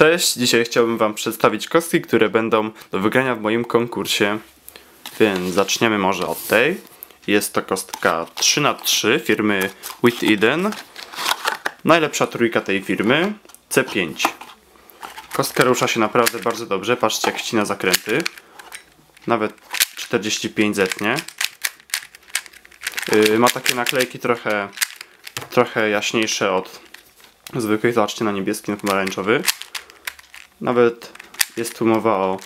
Cześć, dzisiaj chciałbym Wam przedstawić kostki, które będą do wygrania w moim konkursie. Więc zaczniemy może od tej. Jest to kostka 3x3 firmy With Eden. Najlepsza trójka tej firmy C5. Kostka rusza się naprawdę bardzo dobrze. Patrzcie jak ścina zakręty. Nawet 45 zetnie. Yy, ma takie naklejki trochę, trochę jaśniejsze od zwykłych. Zobaczcie na niebieski, na pomarańczowy. Nawet jest tu mowa o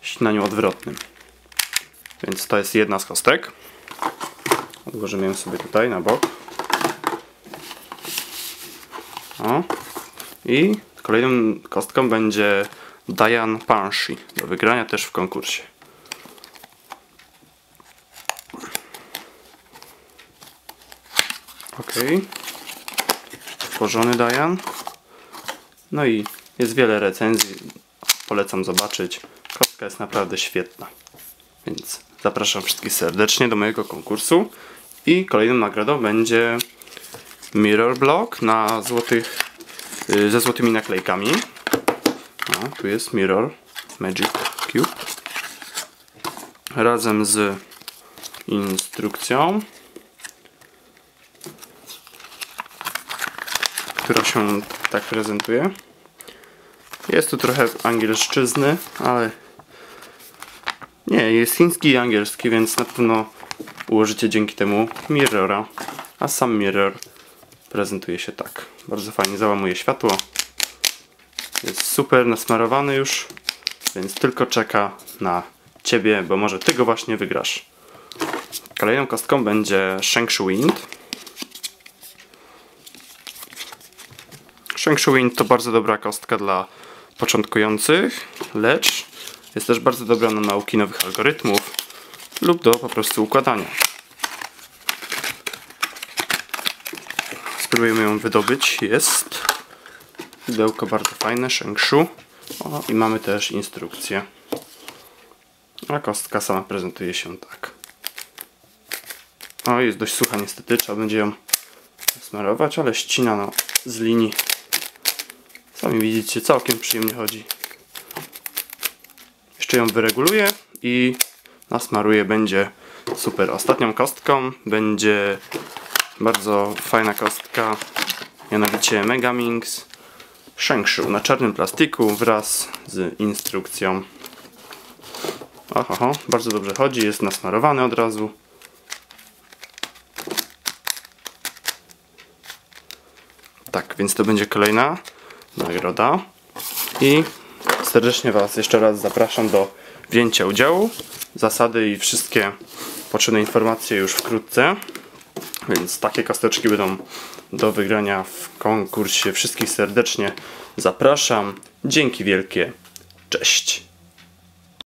ścinaniu odwrotnym. Więc to jest jedna z kostek. Odłożymy ją sobie tutaj na bok. O. I kolejną kostką będzie Diane Panshi do wygrania też w konkursie. Ok. Tworzony Diane. No i jest wiele recenzji. Polecam zobaczyć. Kostka jest naprawdę świetna. Więc zapraszam wszystkich serdecznie do mojego konkursu. I kolejną nagrodą będzie Mirror Block na złotych, y, ze złotymi naklejkami. Tu jest Mirror Magic Cube. Razem z instrukcją. która się tak prezentuje. Jest tu trochę angielszczyzny, ale nie, jest chiński i angielski, więc na pewno ułożycie dzięki temu mirrora. A sam mirror prezentuje się tak. Bardzo fajnie załamuje światło. Jest super nasmarowany już, więc tylko czeka na ciebie, bo może ty go właśnie wygrasz. Kolejną kostką będzie Shengshu Wind. Shengshu Wind to bardzo dobra kostka dla początkujących, lecz jest też bardzo dobra na nauki nowych algorytmów lub do po prostu układania. Spróbujemy ją wydobyć. Jest pudełko bardzo fajne, Shengshu. O, i mamy też instrukcję. A kostka sama prezentuje się tak. O, jest dość sucha niestety, trzeba będzie ją smarować, ale ścina no, z linii Sami widzicie, całkiem przyjemnie chodzi. Jeszcze ją wyreguluję i nasmaruję, będzie super. Ostatnią kostką będzie bardzo fajna kostka, mianowicie Megamix Shengshu na czarnym plastiku wraz z instrukcją. Oho, bardzo dobrze chodzi, jest nasmarowany od razu. Tak, więc to będzie kolejna nagroda. I serdecznie Was jeszcze raz zapraszam do wzięcia udziału. Zasady i wszystkie potrzebne informacje już wkrótce. Więc takie kosteczki będą do wygrania w konkursie. Wszystkich serdecznie zapraszam. Dzięki wielkie. Cześć.